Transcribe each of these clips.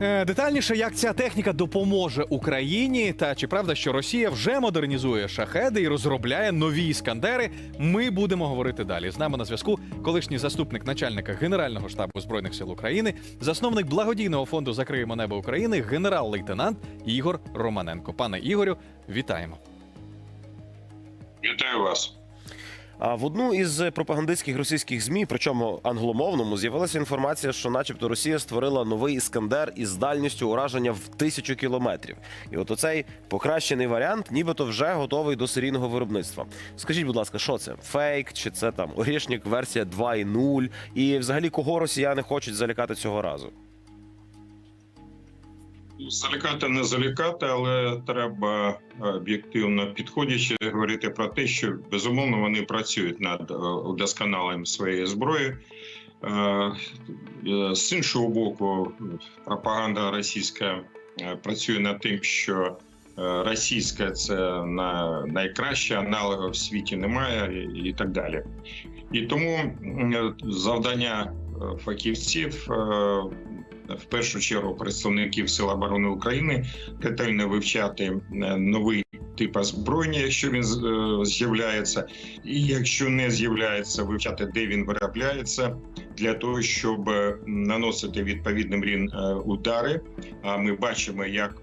Е, Детальніше, як ця техніка допоможе Україні, та чи правда, що Росія вже модернізує шахеди і розробляє нові іскандери. Ми будемо говорити далі. З нами на зв'язку колишній заступник начальника Генерального штабу збройних сил України, засновник благодійного фонду Закриємо небо України, генерал-лейтенант Ігор Романенко. Пане Ігорю, вітаємо. Вітаю вас. А в одну із пропагандистських російських змі, причому англомовному, з'явилася інформація, що, начебто, Росія створила новий іскандер із дальністю ураження в тисячу кілометрів. І от оцей покращений варіант, нібито вже готовий до серійного виробництва. Скажіть, будь ласка, що це? Фейк чи це там орішник версія 2.0? І взагалі кого росіяни хочуть залякати цього разу? Залякати не залякати, але треба е, об'єктивно підходячи говорити про те, що безумовно вони працюють над е, удосконаленням своєї зброї. Е, З іншого боку, пропаганда російська працює над тим, що російська це на найкраще, аналогів в світі немає, і- так далі. І тому завдання фахівців. В першу чергу представників Сил оборони України ретельно вивчати е, новий тип озброєння, якщо він е, з'являється, і якщо не з'являється, вивчати, де він виробляється, для того, щоб е, наносити відповідним е, удари. А ми бачимо, як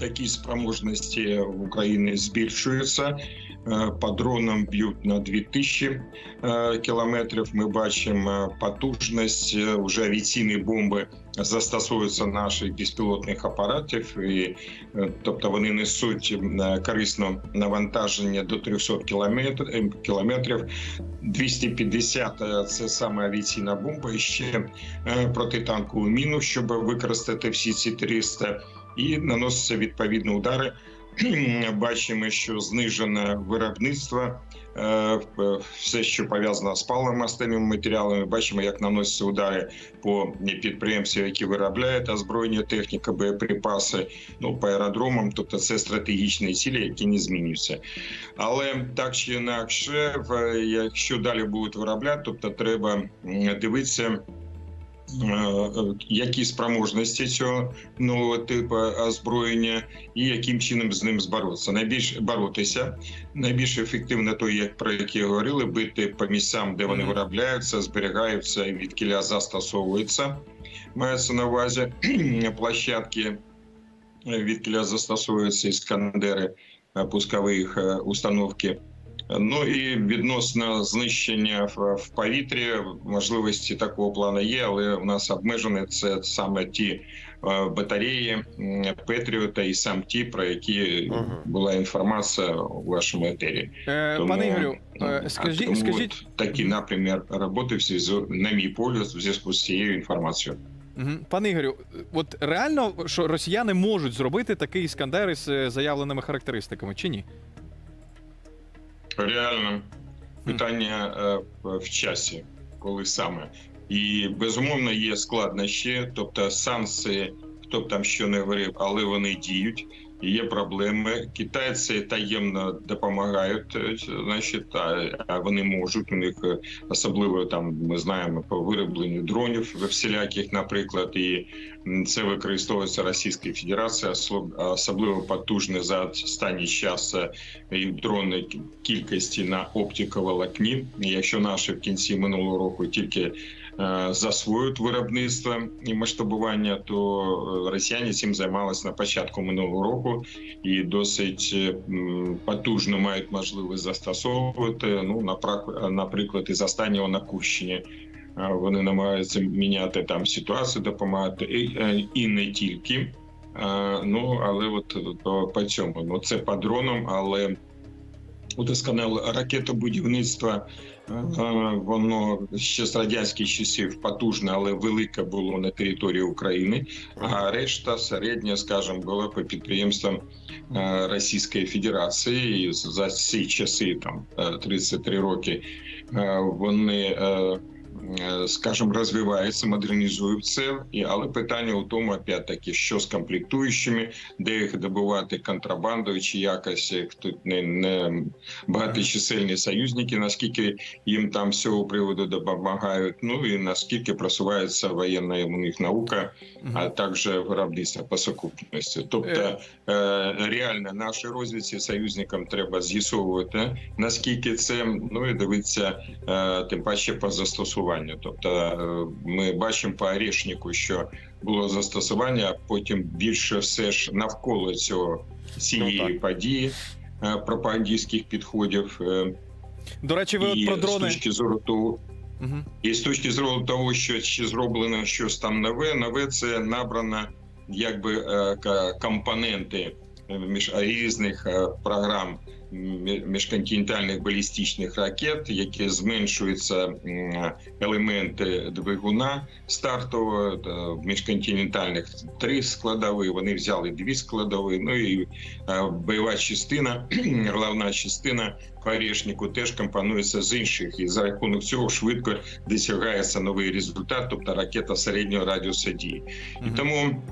такі спроможності в Україні збільшуються. Е, По дронам б'ють на 2000 е, кілометрів. Ми бачимо е, потужність вже авіаційні бомби застосовуються наших безпілотних апаратів, і тобто вони несуть корисне навантаження до 300 кілометр- е, кілометрів. 250 – це саме авіаційна бомба, і ще протитанкову міну, щоб використати всі ці 300, і наносяться відповідні удари. Бачимо, що знижене виробництво, е, все, що пов'язано з паливно-мастильними матеріалами. Бачимо, як наносяться удари по підприємствам, які виробляють озброєння, техніка, боєприпаси, ну по аеродромам. Тобто це стратегічні цілі, які не змінюються. Але так чи інакше, якщо далі будуть виробляти, тобто треба дивитися. Е, Які спроможності цього нового типу озброєння, і яким чином з ним зборотися? Найбільш боротися найбільш ефективно, то як про які говорили, бити по місцям, де вони виробляються, зберігаються і від кіля застосовуються. Мається на увазі площадки, від кіля застосовуються іскандери е, пускових е, установки. Ну і відносно знищення в, в повітрі можливості такого плану є, але у нас обмежені це саме ті е, батареї Петріота і сам ті, про які Мгм. була інформація у вашому етері. Е, Тому, Пане Ігорю, е, скажіть, тому скажіть, от такі напрямі роботи в зв'язку, на мій погляд, в зв'язку з цією інформацією. Пане Ігорю, от реально, що росіяни можуть зробити такий іскандер із е, заявленими характеристиками, чи ні? Реально питання е, в часі, коли саме. І безумовно є складнощі, тобто санкції, хто б там що не говорив, але вони діють. Є проблеми. Китайці таємно допомагають, е, значить, а вони можуть. У них е, особливо там ми знаємо по виробленню дронів всіляких, наприклад, і це використовується Російською Федерацією, особливо потужне за останній час е, і дрони кількості на оптиковолокні. Якщо наші в кінці минулого року тільки засвоюють виробництво і масштабування, то е, росіяни цим займалися на початку минулого року і досить е, потужно мають можливість застосовувати. Ну наприклад, із останнього на Курщині. Е, Вони намагаються міняти там ситуацію, допомагати і, е, і не тільки. Е, Ну але от по, по цьому ну це по дронам, але удосконале ракетобудівництва. е, Воно ще з радянських часів потужне, але велике було на території України. А решта середня, скажімо, була по підприємствам е, Російської Федерації. І за ці часи, там е, 33 роки, е, вони е, е, скажімо, розвивається, модернізує це. І але питання у тому, опять таки, що з комплектуючими, де їх добувати контрабандою, чи якось їх тут не, не багаточисельні союзники, наскільки їм там з цього приводу допомагають. Ну і наскільки просувається воєнна у них наука, а також виробництво по сукупності. Тобто Е. е, реально нашій розвідці союзникам треба з'ясовувати наскільки це ну і дивитися е, тим паче по застосуванню. Тобто е, ми бачимо по орешнику, що було застосування, а потім більше все ж навколо цього цієї Ну, події. е, Пропагандистських підходів е, До речі, ви і от про з точки зору того, Мгм. і з точки зору того, що ще зроблено щось там нове, нове це набрано якби компоненти між різних програм міжконтинентальних балістичних ракет, які зменшуються елементи двигуна стартового міжконтинентальних три складові. Вони взяли дві складові. Ну і е, бойова частина, головна частина по орешнику теж компонується з інших, і за рахунок цього швидко досягається новий результат, тобто ракета середнього радіусу дії. І тому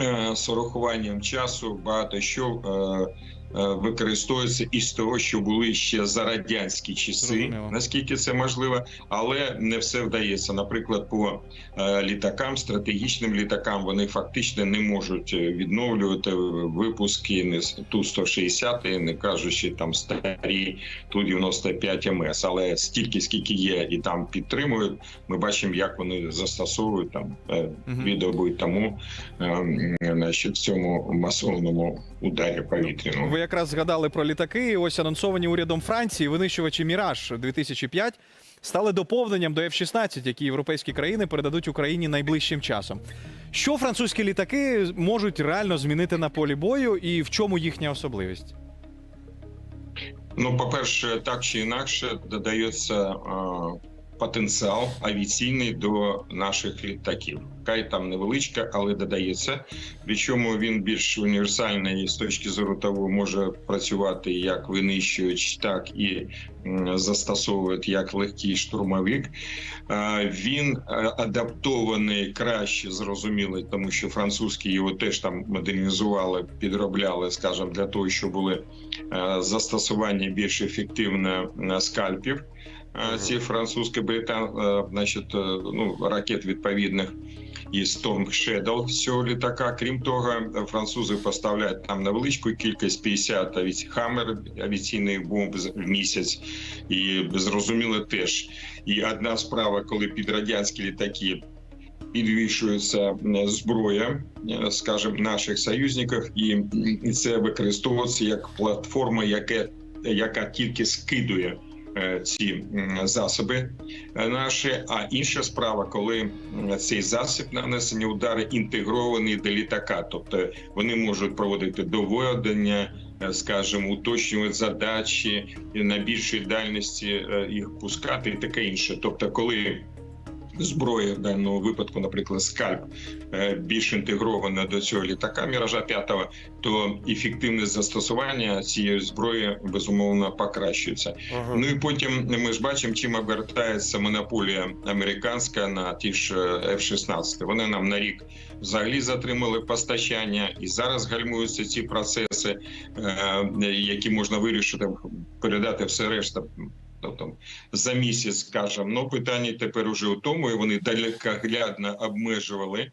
е, з урахуванням часу багато що е, використовується із того, що були ще за радянські часи, наскільки це можливо, але не все вдається. Наприклад, по е, літакам, стратегічним літакам, вони фактично не можуть е, відновлювати випуски не ту 160 не кажучи там старі ту 95 МС. Але стільки, скільки є, і там підтримують, ми бачимо, як вони застосовують там е, дві доби тому, е, значить, в цьому масовному ударі повітряному. Якраз згадали про літаки. Ось анонсовані урядом Франції винищувачі Міраж 2005 стали доповненням до F-16, які європейські країни передадуть Україні найближчим часом. Що французькі літаки можуть реально змінити на полі бою, і в чому їхня особливість? Ну, по-перше, так чи інакше додається е, потенціал авіаційний до наших літаків. Хай там невеличка, але додається. Причому він більш універсальний з точки зору того, може працювати як винищувач, так і застосовувати як легкий штурмовик. Він е, адаптований краще, зрозуміло, тому що французькі його теж там модернізували, підробляли, скажімо, для того, щоб були е, застосування більш ефективне скальпів. Ці французькі британ, значить, е, ну, ракет відповідних і Storm Shadow з цього літака. Крім того, французи поставляють там невеличку кількість 50 авіці... хамер авіаційних бомб в місяць, і зрозуміло теж. І одна справа, коли під радянські літаки підвішується зброя, е, скажімо, наших союзників, і це використовується як платформа, яка, яка тільки скидує ці засоби е, наші. А інша справа, коли цей засіб нанесення удари інтегрований до літака, тобто вони можуть проводити доведення. е, Скажімо, уточнювати задачі на більшій дальності е, їх пускати, і таке інше. Тобто, коли зброя в даному випадку, наприклад, скальп е, більш інтегрована до цього літака міража 5, то ефективність застосування цієї зброї безумовно покращується. Ага. Ну і потім ми ж бачимо, чим обертається монополія американська на ті ж е, F-16. Вони нам на рік взагалі затримали постачання, і зараз гальмуються ці процеси, е, які можна вирішити, передати все решта. Тобто за місяць, скажімо, ну питання тепер уже у тому, і вони далекоглядно обмежували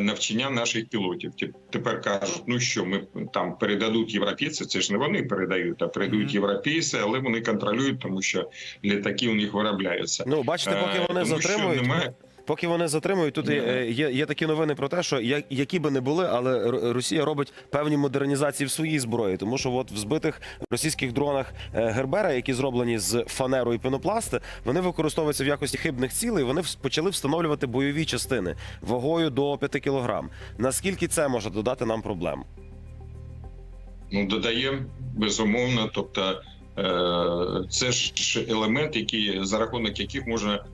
навчання наших пілотів. Тепер кажуть, ну що ми там передадуть європейці. Це ж не вони передають, а передають європейці, але вони контролюють, тому що літаки у них виробляються. Ну, бачите, поки Е, вони тому що затримують. немає- Поки вони затримують, тут е, є, є такі новини про те, що які би не були, але Росія робить певні модернізації в своїй зброї, тому що от в збитих російських дронах е, Гербера, які зроблені з фанеру і пенопласти, вони використовуються в якості хибних цілей. Вони почали встановлювати бойові частини вагою до 5 кілограм. Наскільки це може додати нам проблем? Ну, додає безумовно. Тобто, е, це ж елемент, який за рахунок яких можна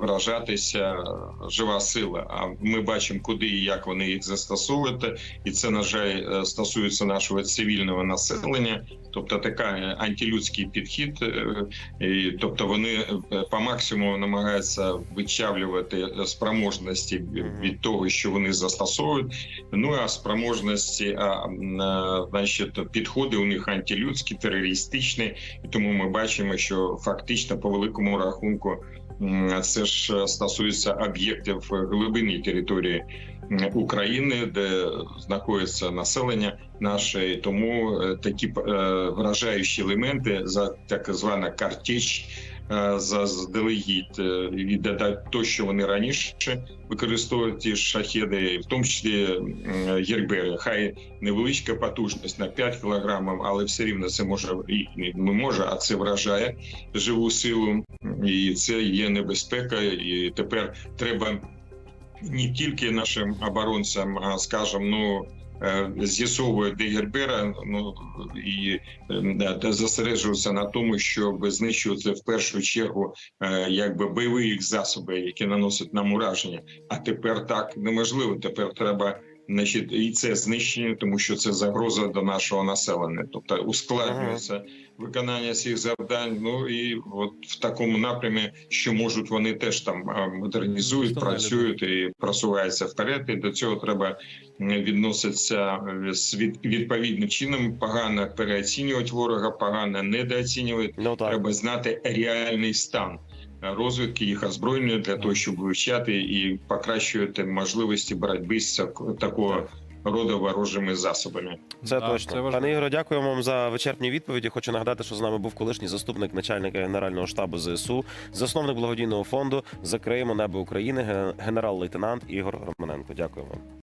вражатися жива сила. А ми бачимо, куди і як вони їх застосовують, і це на жаль е, стосується нашого цивільного населення. Тобто така е, антилюдський підхід, е, і, тобто вони е, по максимуму намагаються вичавлювати е, спроможності від того, що вони застосовують. Ну а спроможності, а е, значить, підходи у них антилюдські, терористичні, і тому ми бачимо, що фактично по великому рахунку це ж стосується об'єктів глибини території України, де знаходиться населення наше, тому е, такі е, вражаючі елементи за так звана картеч. Е, Заздалегідь е, і додати то, що вони раніше використовують ті шахеди, в тому числі м, Хай невеличка потужність на 5 кілограмів, але все рівно це може і не може, а це вражає живу силу, і це є небезпека. І тепер треба не тільки нашим оборонцям, а скажімо, ну. Е, Дегербера, ну і е, та на тому, щоб знищувати в першу чергу е, якби бойові засоби, які наносять нам ураження. А тепер так неможливо. Тепер треба значить, і це знищення, тому що це загроза до нашого населення. Тобто ускладнюється виконання цих завдань. Ну і от в такому напрямі, що можуть вони теж там модернізують, працюють і просуваються вперед. І до цього треба відноситися е, з від, відповідним чином. Погано переоцінювати ворога, погано недооцінювати. Ну так. Треба знати реальний стан розвідки їх озброєння для того, щоб вивчати і покращувати можливості боротьби з такого роду ворожими засобами. Це Да, точно. це важливо. Пане Ігоре, дякуємо вам за вичерпні відповіді. Хочу нагадати, що з нами був колишній заступник начальника Генерального штабу ЗСУ, засновник благодійного фонду Закриємо небо України, ген- генерал-лейтенант Ігор Романенко. Дякую вам.